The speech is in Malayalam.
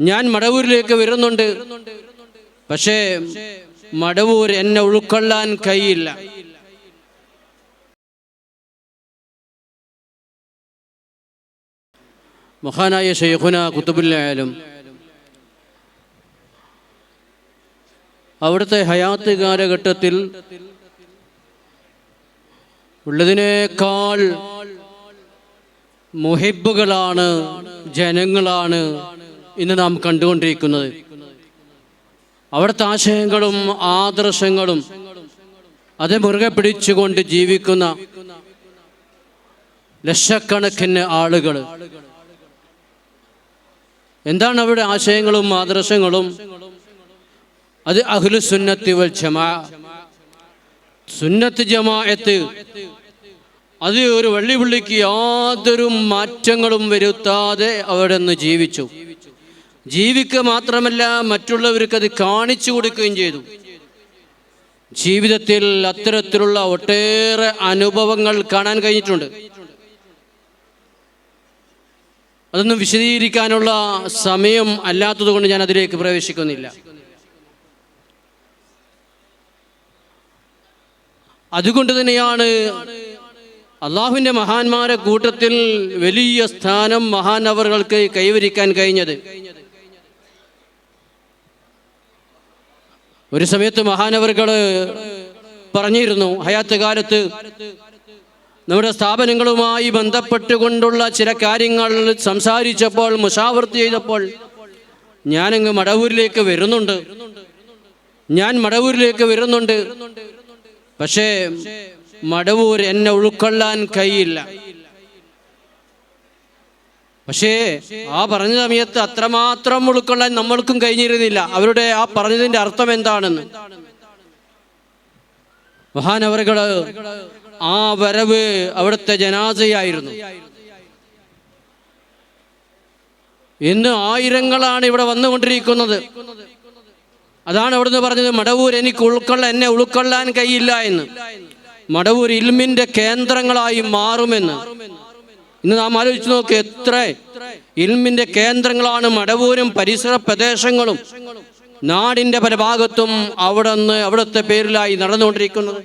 ഞാൻ മടവൂരിലേക്ക് വരുന്നുണ്ട്. പക്ഷേ മടവൂർ എന്നെ ഉൾക്കൊള്ളാൻ കഴിയില്ല. മഹാനായ ഷെയ്ഖുന കുത്തുബുല്ലായാലും അവിടുത്തെ ഹയാത്ത് കാലഘട്ടത്തിൽ ഉള്ളതിനേക്കാൾ മുഹിബുകളാണ് ജനങ്ങളാണ് ഇന്ന് നാം കണ്ടുകൊണ്ടിരിക്കുന്നത് അവിടുത്തെ ആശയങ്ങളും ആദർശങ്ങളും അത് മുറുകെ പിടിച്ചുകൊണ്ട് ജീവിക്കുന്ന ലക്ഷക്കണക്കിന് ആളുകൾ. എന്താണ് അവിടെ ആശയങ്ങളും ആദർശങ്ങളും? അത് അഹ്ലു സുന്നത്തി വൽ ജമാ. സുന്നത്ത് ജമാഅത്ത് അത് ഒരു വള്ളിപുള്ളിക്ക് യാതൊരു മാറ്റങ്ങളും വരുത്താതെ അവിടെ നിന്ന് ജീവിച്ചു. ജീവിക്കുക മാത്രമല്ല മറ്റുള്ളവർക്ക് അത് കാണിച്ചു കൊടുക്കുകയും ചെയ്തു. ജീവിതത്തിൽ അത്തരത്തിലുള്ള ഒട്ടേറെ അനുഭവങ്ങൾ കാണാൻ കഴിഞ്ഞിട്ടുണ്ട്. അതൊന്നും വിശദീകരിക്കാനുള്ള സമയം അല്ലാത്തതുകൊണ്ട് ഞാൻ അതിലേക്ക് പ്രവേശിക്കുന്നില്ല. അതുകൊണ്ട് തന്നെയാണ് അള്ളാഹുവിന്റെ മഹാന്മാരെ കൂട്ടത്തിൽ വലിയ സ്ഥാനം മഹാനവറുകൾക്ക് കൈവരിക്കാൻ കഴിഞ്ഞത്. ഒരു സമയത്ത് മഹാനവറുകൾ പറഞ്ഞിരുന്നു ഹയാത്ത് കാലത്ത് നമ്മുടെ സ്ഥാപനങ്ങളുമായി ബന്ധപ്പെട്ടുകൊണ്ടുള്ള ചില കാര്യങ്ങൾ സംസാരിച്ചപ്പോൾ മുഷാവർത്ത് ചെയ്തപ്പോൾ ഞാനങ്ങ് മടവൂരിലേക്ക് വരുന്നുണ്ട്. ഞാൻ മടവൂരിലേക്ക് വരുന്നുണ്ട്. പക്ഷേ മടവൂർ എന്നെ ഉൾക്കൊള്ളാൻ കഴിയില്ല. പക്ഷേ ആ പറഞ്ഞ സമയത്ത് അത്രമാത്രം ഉൾക്കൊള്ളാൻ നമ്മൾക്കും കഴിഞ്ഞിരുന്നില്ല. അവരുടെ ആ പറഞ്ഞതിന്റെ അർത്ഥം എന്താണെന്ന്? മഹാനവറുകൾ ആ വരവ് അവിടുത്തെ ജനാസയായിരുന്നു. ഇന്ന് ആയിരങ്ങളാണ് ഇവിടെ വന്നുകൊണ്ടിരിക്കുന്നത്. അതാണ് അവിടുന്ന് പറഞ്ഞത് മടവൂർ എനിക്ക് ഉൾക്കൊള്ള എന്നെ ഉൾക്കൊള്ളാൻ കഴിയില്ല എന്ന്. മടവൂർ ഇൽമിന്റെ കേന്ദ്രങ്ങളായി മാറുമെന്ന്. ഇന്ന് നാം ആലോചിച്ച് നോക്ക് എത്ര ഇൽമിന്റെ കേന്ദ്രങ്ങളാണ് മടവൂരും പരിസര പ്രദേശങ്ങളും നാടിന്റെ പല ഭാഗത്തും അവിടെ നിന്ന് അവിടുത്തെ പേരിലായി നടന്നുകൊണ്ടിരിക്കുന്നത്.